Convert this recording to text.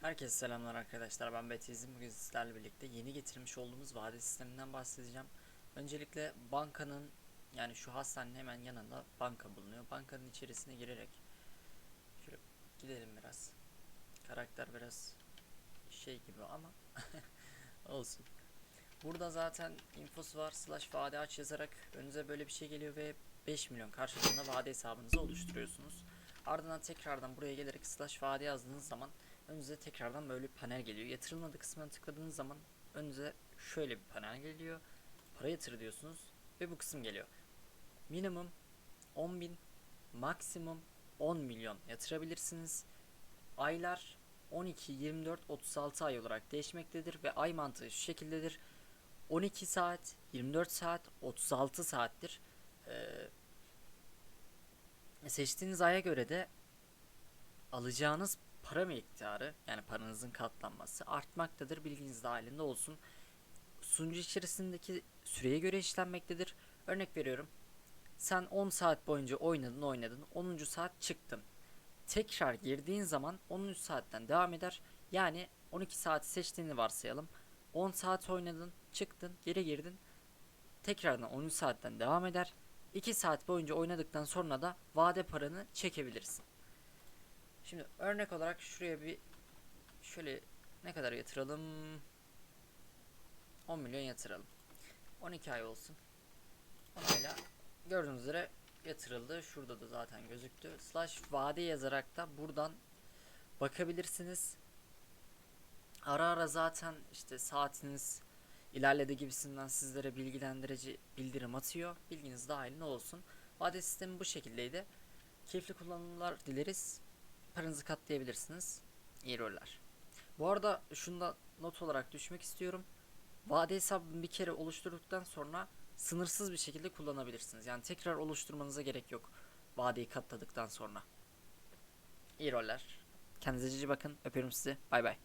Herkese selamlar arkadaşlar ben Betizm bugün sizlerle birlikte yeni getirmiş olduğumuz vade sisteminden bahsedeceğim. Öncelikle bankanın yani şu hastanenin hemen yanında banka bulunuyor. Bankanın içerisine girerek şöyle gidelim biraz. Karakter biraz şey gibi ama olsun. Burada zaten infosu var slash vade aç yazarak önünüze böyle bir şey geliyor ve 5 milyon karşılığında vade hesabınızı oluşturuyorsunuz. Ardından tekrardan buraya gelerek slash vade yazdığınız zaman önünüze tekrardan böyle bir panel geliyor. Yatırılmadı kısmına tıkladığınız zaman önünüze şöyle bir panel geliyor. Para yatır diyorsunuz ve bu kısım geliyor. Minimum 10 bin, maksimum 10 milyon yatırabilirsiniz. Aylar 12, 24, 36 ay olarak değişmektedir ve ay mantığı şu şekildedir. 12 saat, 24 saat, 36 saattir. Ee, seçtiğiniz aya göre de alacağınız para miktarı yani paranızın katlanması artmaktadır. Bilginiz dahilinde olsun. Sunucu içerisindeki süreye göre işlenmektedir. Örnek veriyorum. Sen 10 saat boyunca oynadın oynadın. 10. saat çıktın. Tekrar girdiğin zaman 13 saatten devam eder. Yani 12 saati seçtiğini varsayalım. 10 saat oynadın, çıktın, geri girdin. Tekrardan 13 saatten devam eder. 2 saat boyunca oynadıktan sonra da vade paranı çekebilirsin. Şimdi örnek olarak şuraya bir şöyle ne kadar yatıralım? 10 milyon yatıralım. 12 ay olsun. Onayla gördüğünüz üzere yatırıldı. Şurada da zaten gözüktü. Slash vade yazarak da buradan bakabilirsiniz. Ara ara zaten işte saatiniz ilerledi gibisinden sizlere bilgilendirici bildirim atıyor. Bilginiz dahilinde olsun. Vade sistemi bu şekildeydi. Keyifli kullanımlar dileriz paranızı katlayabilirsiniz. İyi roller. Bu arada şunu da not olarak düşmek istiyorum. Vade hesabını bir kere oluşturduktan sonra sınırsız bir şekilde kullanabilirsiniz. Yani tekrar oluşturmanıza gerek yok. Vadeyi katladıktan sonra. İyi roller. Kendinize cici bakın. Öpüyorum sizi. Bay bay.